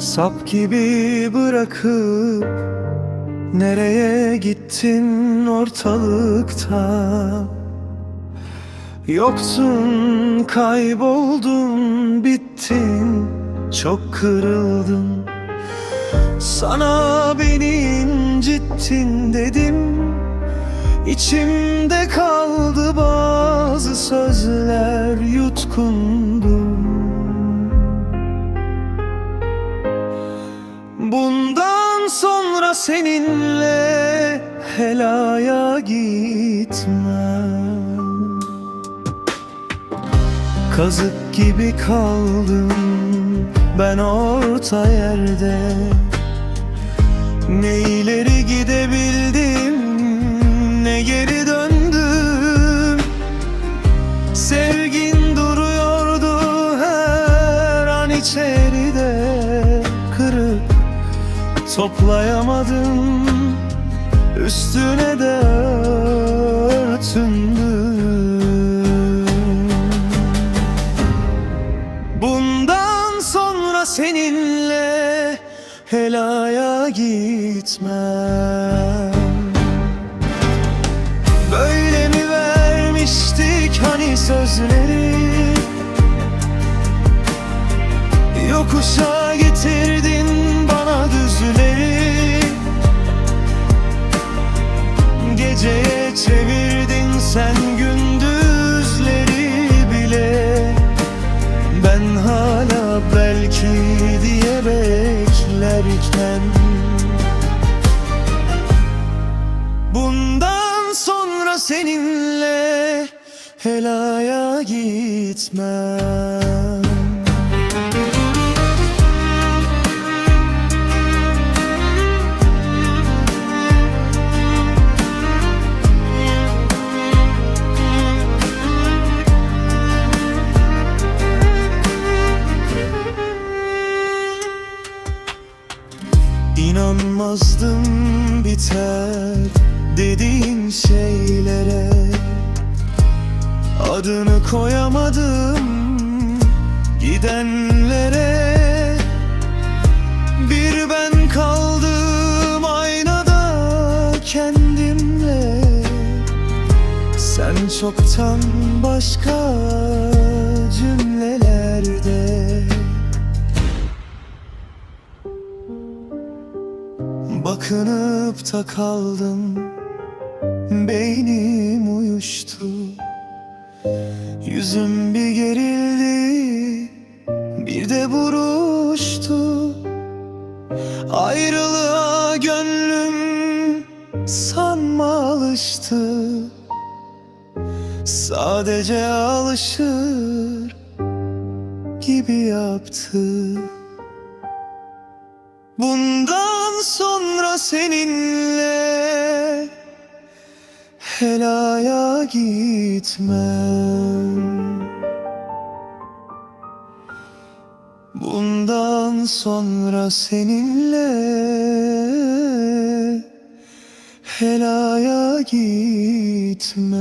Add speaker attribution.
Speaker 1: Sap gibi bırakıp Nereye gittin ortalıkta? Yoktun kayboldun bittin Çok kırıldım Sana beni incittin dedim. İçimde kaldı bazı sözler yutkundum Bundan sonra seninle helaya gitmem. Kazık gibi kaldım ben orta yerde. Ne toplayamadım. Üstüne de örtündüm. Bundan sonra seninle helaya gitmem. Böyle mi vermiştik hani sözleri? Yokuşa getirdin sen gündüzleri bile Ben hala belki diye beklerken Bundan sonra seninle helaya gitmem İnanmazdım biter dediğin şeylere. Adını koyamadım gidenlere. Bir ben kaldım aynada kendimle. Sen çoktan başka cümlelerde Bakınıp da kaldım. Beynim uyuştu. Yüzüm bir gerildi. Bir de buruştu. Ayrılığa gönlüm Sanma alıştı. Sadece alışır Gibi yaptı. Bundan sonra seninle helaya gitmem. Bundan sonra seninle helaya gitmem